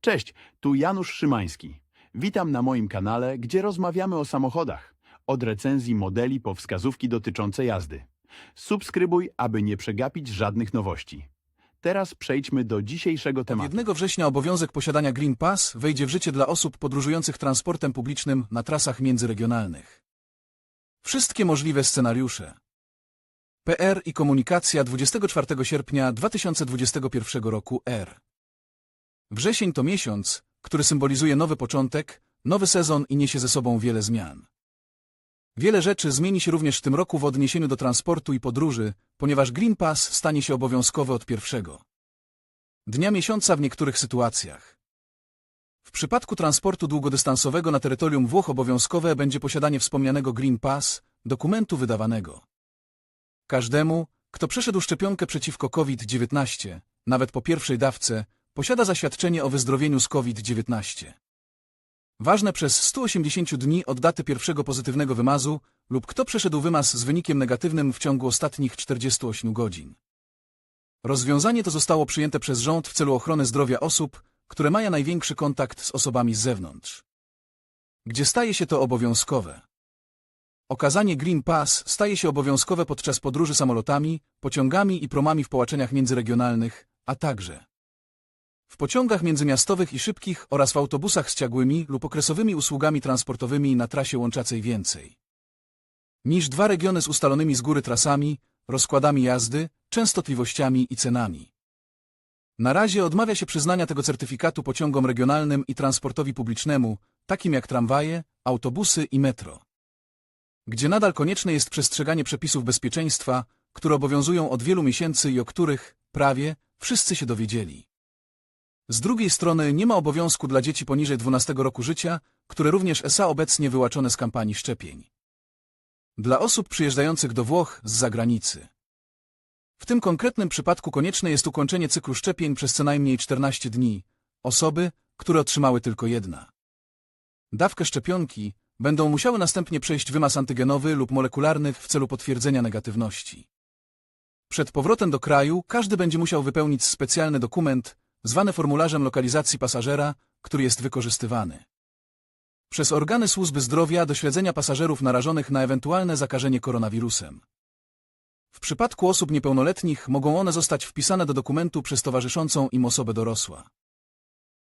Cześć, tu Janusz Szymański. Witam na moim kanale, gdzie rozmawiamy o samochodach. Od recenzji modeli po wskazówki dotyczące jazdy. Subskrybuj, aby nie przegapić żadnych nowości. Teraz przejdźmy do dzisiejszego tematu. 1 września obowiązek posiadania Green Pass wejdzie w życie dla osób podróżujących transportem publicznym na trasach międzyregionalnych. Wszystkie możliwe scenariusze. PR i komunikacja 24 sierpnia 2021 roku R. Wrzesień to miesiąc, który symbolizuje nowy początek, nowy sezon i niesie ze sobą wiele zmian. Wiele rzeczy zmieni się również w tym roku w odniesieniu do transportu i podróży, ponieważ Green Pass stanie się obowiązkowy od pierwszego dnia miesiąca w niektórych sytuacjach. W przypadku transportu długodystansowego na terytorium Włoch obowiązkowe będzie posiadanie wspomnianego Green Pass, dokumentu wydawanego. Każdemu, kto przeszedł szczepionkę przeciwko COVID-19, nawet po pierwszej dawce, posiada zaświadczenie o wyzdrowieniu z COVID-19. Ważne przez 180 dni od daty pierwszego pozytywnego wymazu lub kto przeszedł wymaz z wynikiem negatywnym w ciągu ostatnich 48 godzin. Rozwiązanie to zostało przyjęte przez rząd w celu ochrony zdrowia osób, które mają największy kontakt z osobami z zewnątrz. Gdzie staje się to obowiązkowe? Okazanie Green Pass staje się obowiązkowe podczas podróży samolotami, pociągami i promami w połączeniach międzyregionalnych, a także pociągach międzymiastowych i szybkich oraz w autobusach z ciągłymi lub okresowymi usługami transportowymi na trasie łączącej więcej niż dwa regiony z ustalonymi z góry trasami, rozkładami jazdy, częstotliwościami i cenami. Na razie odmawia się przyznania tego certyfikatu pociągom regionalnym i transportowi publicznemu, takim jak tramwaje, autobusy i metro. Gdzie nadal konieczne jest przestrzeganie przepisów bezpieczeństwa, które obowiązują od wielu miesięcy i o których, prawie, wszyscy się dowiedzieli. Z drugiej strony nie ma obowiązku dla dzieci poniżej 12 roku życia, które również ESA obecnie wyłaczone z kampanii szczepień. Dla osób przyjeżdżających do Włoch z zagranicy. W tym konkretnym przypadku konieczne jest ukończenie cyklu szczepień przez co najmniej 14 dni. Osoby, które otrzymały tylko jedna dawkę szczepionki, będą musiały następnie przejść wymaz antygenowy lub molekularny w celu potwierdzenia negatywności. Przed powrotem do kraju każdy będzie musiał wypełnić specjalny dokument, zwany formularzem lokalizacji pasażera, który jest wykorzystywany przez organy służby zdrowia do śledzenia pasażerów narażonych na ewentualne zakażenie koronawirusem. W przypadku osób niepełnoletnich mogą one zostać wpisane do dokumentu przez towarzyszącą im osobę dorosła.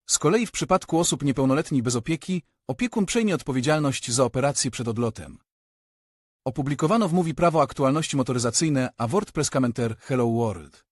Z kolei w przypadku osób niepełnoletnich bez opieki, opiekun przejmie odpowiedzialność za operację przed odlotem. Opublikowano w Mówi Prawo Aktualności Motoryzacyjne, a WordPress Commenter Hello World.